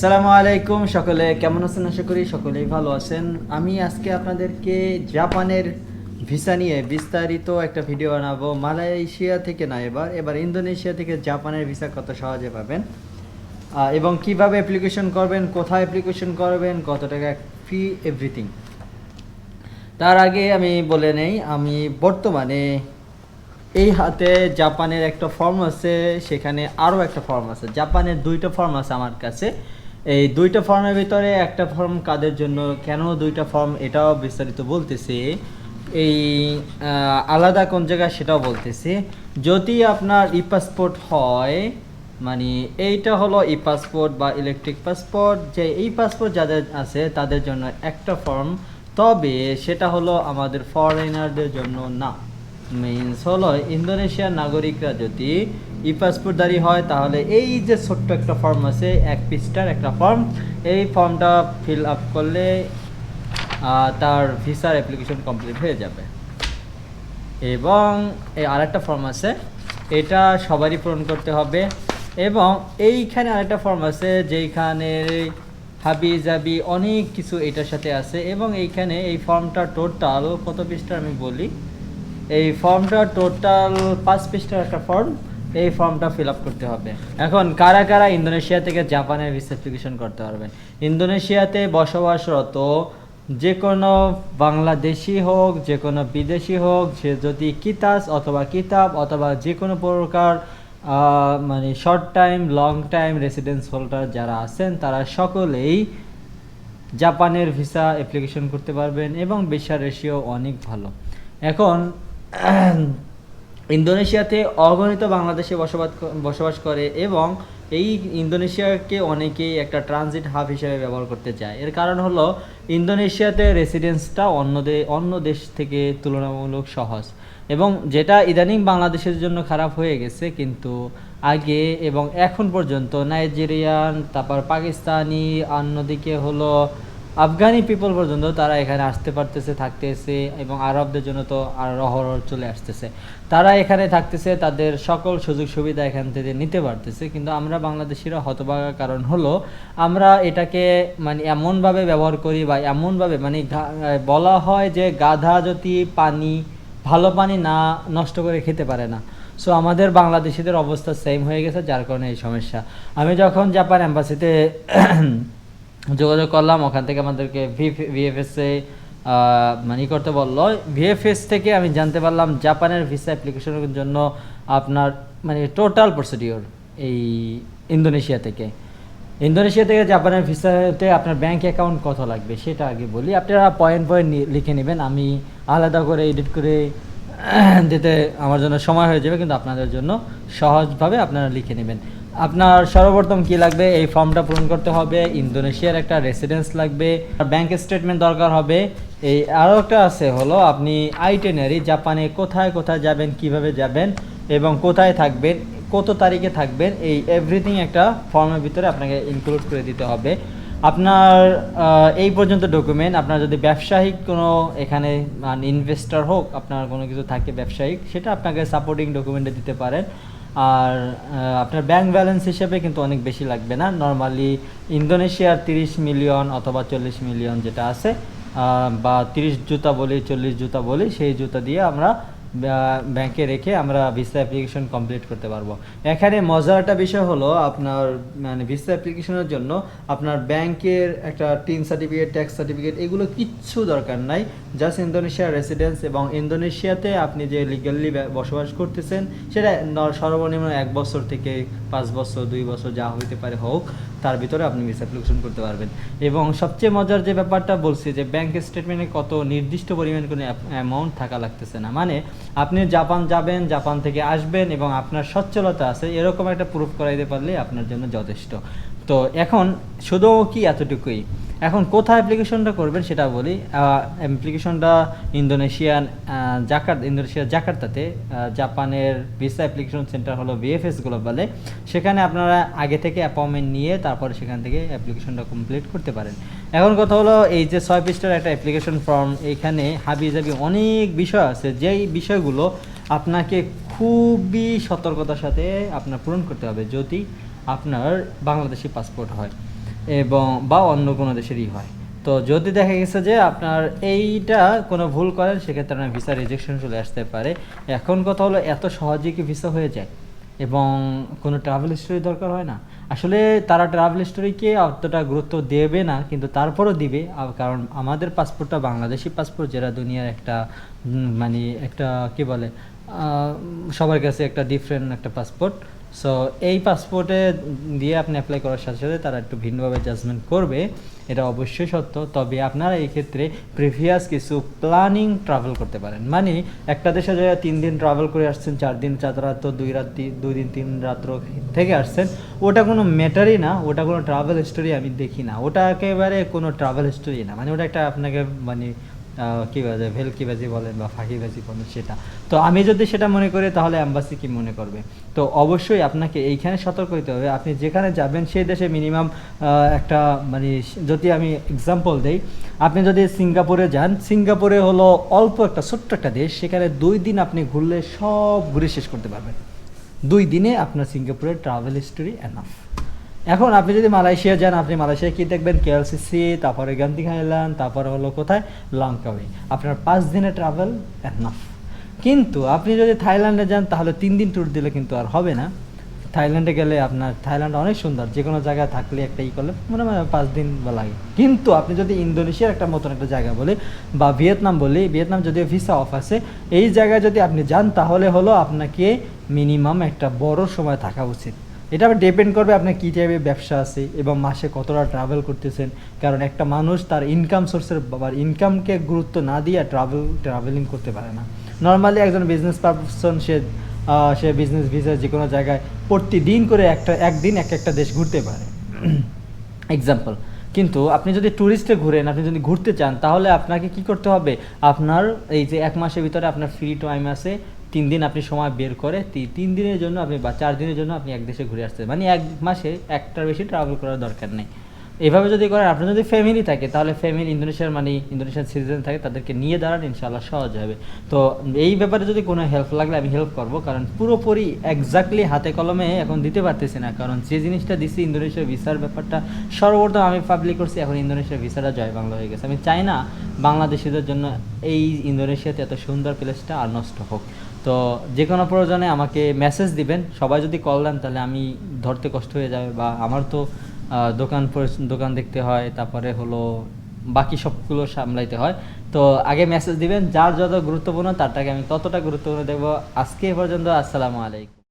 আসসালামু আলাইকুম সকলে, কেমন আছেন আশা করি সকলেই ভালো আছেন? আমি আজকে আপনাদেরকে জাপানের ভিসা নিয়ে বিস্তারিত একটা ভিডিও বানাবো। মালয়েশিয়া থেকে না এবার এবার ইন্দোনেশিয়া থেকে জাপানের ভিসা কত সহজে পাবেন এবং কীভাবে অ্যাপ্লিকেশন করবেন, কোথায় অ্যাপ্লিকেশন করবেন, কত টাকা ফি এভরিথিং তার আগে আমি বলে নেই, আমি বর্তমানে এই হাতে জাপানের একটা ফর্ম আছে, সেখানে আরও একটা ফর্ম আছে। জাপানের দুইটা ফর্ম আছে আমার কাছে। এই দুইটা ফর্মের ভিতরে একটা ফর্ম কাদের জন্য, কেন দুইটা ফর্ম এটাও বিস্তারিত বলতেছি। এই আলাদা কোন জায়গায় সেটাও বলতেছি। যদি আপনার ই পাসপোর্ট হয় মানে এইটা হলো ই পাসপোর্ট বা ইলেকট্রিক পাসপোর্ট যে এই পাসপোর্ট যাদের আছে, তাদের জন্য একটা ফর্ম তবে সেটা হলো আমাদের ফরেনারদের জন্য না। মিনস হলো ইন্দোনেশিয়ার নাগরিকরা যদি ই পাসপোর্টধারী হয়, তাহলে এই যে ছোট্ট একটা ফর্ম আছে, এক পৃষ্ঠার একটা ফর্ম এই ফর্মটা ফিল আপ করলে তার ভিসার অ্যাপ্লিকেশন কমপ্লিট হয়ে যাবে। এবং এই আরেকটা ফর্ম আছে, এটা সবারই পূরণ করতে হবে। এবং এইখানে আরেকটা ফর্ম আছে, যেইখানে হাবি জাবি অনেক কিছু এটার সাথে আছে। এবং এইখানে এই ফর্মটা টোটাল কত পৃষ্ঠার আমি বলি? এই ফর্মটা টোটাল পাঁচ পৃষ্ঠার একটা ফর্ম এই ফর্মটা ফিল আপ করতে হবে। এখন কারা কারা ইন্দোনেশিয়া থেকে জাপানের ভিসা অ্যাপ্লিকেশন করতে পারবেন? ইন্দোনেশিয়াতে বসবাসরত যে কোনো বাংলাদেশি হোক যে কোনো বিদেশি হোক সে যদি কিতাস অথবা কিতাব অথবা যে কোনো প্রকার মানে short time long time residence holder যারা আছেন, তারা সকলেই জাপানের ভিসা অ্যাপ্লিকেশন করতে পারবেন এবং ভিসা রেশিও অনেক ভালো। এখন ইন্দোনেশিয়াতে অগণিত বাংলাদেশে বসবাস বসবাস করে এবং এই ইন্দোনেশিয়াকে অনেকেই একটা ট্রানজিট হাব হিসেবে ব্যবহার করতে চায়। এর কারণ হলো ইন্দোনেশিয়াতে রেসিডেন্সটা অন্য অন্য দেশ থেকে তুলনামূলক সহজ। এবং যেটা ইদানিং বাংলাদেশের জন্য খারাপ হয়ে গেছে কিন্তু আগে এবং এখন পর্যন্ত নাইজেরিয়ান তারপর পাকিস্তানি, অন্যদিকে হলো আফগানি পিপল পর্যন্ত তারা এখানে আসতে পারতেছে, থাকতেছে এবং আরবদের জন্য তো আর রহর চলে আসতেছে। তারা এখানে থাকতেছে, তাদের সকল সুযোগ সুবিধা এখান থেকে নিতে পারতেছে। কিন্তু আমরা বাংলাদেশিরা হতভাগার কারণ হলো, আমরা এটাকে মানে এমনভাবে ব্যবহার করি বা এমনভাবে মানে বলা হয় যে গাধা যদি পানি, ভালো পানি না নষ্ট করে খেতে পারে না। সো আমাদের বাংলাদেশিদের অবস্থা সেম হয়ে গেছে, যার কারণে এই সমস্যা। আমি যখন জাপান অ্যাম্বাসিতে যোগাযোগ করলাম, ওখান থেকে আমাদেরকে ভিএফএস মানে করতে বলল। ভিএফএস থেকে আমি জানতে পারলাম জাপানের ভিসা অ্যাপ্লিকেশনের জন্য আপনার মানে টোটাল প্রসিডিওর এই ইন্দোনেশিয়া থেকে। ইন্দোনেশিয়া থেকে জাপানের ভিসাতে আপনার ব্যাংক অ্যাকাউন্ট কত লাগবে সেটা আগে বলি। আপনারা পয়েন্ট পয়েন্ট লিখে নেবেন, আমি আলাদা করে এডিট করে দিতে আমার জন্য সময় হয়ে যাবে, কিন্তু আপনাদের জন্য সহজভাবে আপনারা লিখে নেবেন। আপনার সর্বপ্রথম কি লাগবে? এই ফর্মটা পূরণ করতে হবে। ইন্দোনেশিয়ার একটা রেসিডেন্স লাগবে। ব্যাংক স্টেটমেন্ট দরকার হবে। এই আরও একটা আছে হলো, আপনি আইটেনারি জাপানে কোথায় কোথায় যাবেন, কীভাবে যাবেন এবং কোথায় থাকবেন, কত তারিখে থাকবেন, এই এভরিথিং একটা ফর্মের ভিতরে আপনাকে ইনক্লুড করে দিতে হবে। আপনার এই পর্যন্ত ডকুমেন্ট আপনার যদি ব্যবসায়িক কোনো এখানে মানে ইনভেস্টর হোক, আপনার কোনো কিছু থাকে ব্যবসায়িক, সেটা আপনাকে সাপোর্টিং ডকুমেন্টে দিতে পারেন। আর আপনার ব্যাংক ব্যালেন্স হিসেবে কিন্তু অনেক বেশি লাগবে না। নর্মালি ইন্দোনেশিয়ার তিরিশ মিলিয়ন অথবা চল্লিশ মিলিয়ন যেটা আছে বা তিরিশ জুতা বলি, চল্লিশ জুতা বলি, সেই জুতা দিয়ে আমরা ব্যাংকে রেখে আমরা ভিসা অ্যাপ্লিকেশন কমপ্লিট করতে পারব। এখানে মজার একটা বিষয় হলো আপনার মানে ভিসা অ্যাপ্লিকেশনের জন্য আপনার ব্যাংকের একটা টিন সার্টিফিকেট ট্যাক্স সার্টিফিকেট এগুলো কিচ্ছু দরকার নাই। জাস্ট ইন্দোনেশিয়ার রেসিডেন্স এবং ইন্দোনেশিয়াতে আপনি যে লিগালি বসবাস করতেছেন, সেটা সর্বনিম্ন এক বছর থেকে পাঁচ বছর, দুই বছর যা হইতে পারে হোক। তার ভিতরে আপনি মিস অ্যাপ্লিকেশন করতে পারবেন। এবং সবচেয়ে মজার যে ব্যাপারটা বলছি যে ব্যাংক স্টেটমেন্টে কত নির্দিষ্ট পরিমাণ কোনো অ্যামাউন্ট থাকা লাগতেছে না। মানে আপনি জাপান যাবেন, জাপান থেকে আসবেন এবং আপনার সচ্ছলতা আছে, এরকম একটা প্রুফ করাইতে পারলে আপনার জন্য যথেষ্ট। তো এখন, শুধু কি এতটুকুই? এখন কোথায় অ্যাপ্লিকেশনটা করবেন সেটা বলি। অ্যাপ্লিকেশনটা ইন্দোনেশিয়ান জাকার ইন্দোনেশিয়ার জাকার্তাতে জাপানের ভিসা অ্যাপ্লিকেশন সেন্টার হলো ভিএফএস গ্লোবালে সেখানে আপনারা আগে থেকে অ্যাপয়েন্টমেন্ট নিয়ে তারপরে সেখান থেকে অ্যাপ্লিকেশনটা কমপ্লিট করতে পারেন। এখন কথা হলো, এই যে ছয় পৃষ্ঠার একটা অ্যাপ্লিকেশন ফর্ম এখানে হাবি জাবি অনেক বিষয় আছে। যেই বিষয়গুলো আপনাকে খুবই সতর্কতার সাথে আপনার পূরণ করতে হবে যদি আপনার বাংলাদেশি পাসপোর্ট হয়। এবং বা অন্য কোনো দেশেরই হয়। তো যদি দেখা গেছে যে আপনার এইটা কোনো ভুল করেন, সেক্ষেত্রে আপনার ভিসা রিজেকশন চলে আসতে পারে। এখন কথা হলো, এত সহজে কি ভিসা হয়ে যায়? এবং কোনো ট্রাভেল হিস্টোরি দরকার হয় না? আসলে তারা ট্রাভেল হিস্টোরিকে অতটা গুরুত্ব দেবে না, কিন্তু তারপরও দিবে। কারণ আমাদের পাসপোর্টটা বাংলাদেশি পাসপোর্ট যেটা দুনিয়ার একটা মানে একটা, কি বলে সবার কাছে একটা ডিফারেন্ট একটা পাসপোর্ট সো এই পাসপোর্টে দিয়ে আপনি অ্যাপ্লাই করার সাথে সাথে তারা একটু ভিন্নভাবে জাজমেন্ট করবে। এটা অবশ্যই সত্য। তবে আপনারা এই ক্ষেত্রে প্রিভিয়াস কিছু প্ল্যানিং ট্রাভেল করতে পারেন। মানে একটা দেশে যে তিন দিন ট্রাভেল করে আসছেন, চার দিন, চার রাত, দুই রাত দুই দিন, তিন রাত্র থেকে আসছেন। ওটা কোনো ম্যাটারই না। ওটা কোনো ট্রাভেল হিস্টোরি আমি দেখি না। ওটা একেবারে কোনো ট্রাভেল হিস্টোরি না। মানে ওটা একটা আপনাকে মানে কি বলে ভেলকিবাজি বলেন বা ফাঁকিবাজি বলেন, সেটা। তো আমি যদি সেটা মনে করি, তাহলে অ্যাম্বাসি কি মনে করবে? তো অবশ্যই আপনাকে এইখানে সতর্ক হতে হবে। আপনি যেখানে যাবেন, সেই দেশে মিনিমাম একটা মানে যদি আমি এক্সাম্পল দেই, আপনি যদি সিঙ্গাপুরে যান, সিঙ্গাপুরে হলো অল্প একটা, ছোট্ট একটা দেশ, সেখানে দুই দিন আপনি ঘুরলে সব ঘুরে শেষ করতে পারবেন। দুই দিনে আপনার সিঙ্গাপুরের ট্রাভেল হিস্টোরি এনাফ এখন আপনি যদি মালয়েশিয়া যান, আপনি মালয়েশিয়া কি দেখবেন? কেএলসিসি তারপরে গান্ধী আইল্যান্ড তারপরে হলো কোথায়? লঙ্কাওয়ে আপনার পাঁচ দিনের ট্রাভেল এনাফ কিন্তু আপনি যদি থাইল্যান্ডে যান, তাহলে তিন দিন ট্যুর দিলে কিন্তু আর হবে না। থাইল্যান্ডে গেলে আপনার থাইল্যান্ড অনেক সুন্দর। যে কোনো জায়গায় থাকলে একটা ই করলে মনে হয় পাঁচ দিন বা লাগে। কিন্তু আপনি যদি ইন্দোনেশিয়ার একটা মতন একটা জায়গা বলি, বা ভিয়েতনাম বলি, ভিয়েতনাম যদিও ভিসা অফ আছে, এই জায়গায় যদি আপনি যান, তাহলে হলো আপনাকে মিনিমাম একটা বড় সময় থাকা উচিত। এটা আবার ডিপেন্ড করবে আপনার কী টাইপের ব্যবসা আছে এবং মাসে কতটা ট্রাভেল করতেছেন। কারণ একটা মানুষ তার ইনকাম সোর্সের বা ইনকামকে গুরুত্ব না দিয়ে ট্রাভেল ট্রাভেলিং করতে পারে না। নর্মালি একজন বিজনেস পারসন সে সে বিজনেস ভিসা যে কোনো জায়গায় প্রতিদিন করে একটা, একদিন এক একটা দেশ ঘুরতে পারে। এক্সাম্পল কিন্তু আপনি যদি ট্যুরিস্টে ঘুরেন, আপনি যদি ঘুরতে চান, তাহলে আপনাকে কি করতে হবে? আপনার এই যে এক মাসের ভিতরে আপনার ফ্রি টাইম আছে তিন দিন আপনি সময় বের করে তিন দিনের জন্য আপনি বা চার দিনের জন্য আপনি এক দেশে ঘুরে আসতে মানে এক মাসে একটার বেশি ট্রাভেল করার দরকার নেই। এভাবে যদি করেন, আপনার যদি ফ্যামিলি থাকে, তাহলে ফ্যামিলি ইন্দোনেশিয়ার মানে ইন্দোনেশিয়ার সিটিজেন থাকে, তাদেরকে নিয়ে দাঁড়ান, ইনশাআল্লাহ সহজ হবে। তো এই ব্যাপারে যদি কোনো হেল্প লাগলে আমি হেল্প করব, কারণ পুরোপুরি এক্স্যাক্টলি হাতে কলমে এখন দিতে পারতেছি না। কারণ যে জিনিসটা দিছি, ইন্দোনেশিয়ার ভিসার ব্যাপারটা, সর্বপ্রথম আমি পাবলিক করছি, এখন ইন্দোনেশিয়ার ভিসাটা জয় বাংলা হয়ে গেছে। আমি চাই না বাংলাদেশিদের জন্য এই ইন্দোনেশিয়াতে এত সুন্দর প্লেসটা আর নষ্ট হোক। তো যে কোনো প্রয়োজনে আমাকে মেসেজ দিবেন। সবাই যদি কল দেন, তাহলে আমি ধরতে কষ্ট হয়ে যাবে। বা আমার তো দোকান দোকান দেখতে হয়, তারপরে হলো বাকি সবগুলো সামলাইতে হয়। তো আগে মেসেজ দিবেন, যার যত গুরুত্বপূর্ণ তারটাকে আমি ততটা গুরুত্বপূর্ণ দেখব আজকে এ পর্যন্ত, আসসালামু আলাইকুম।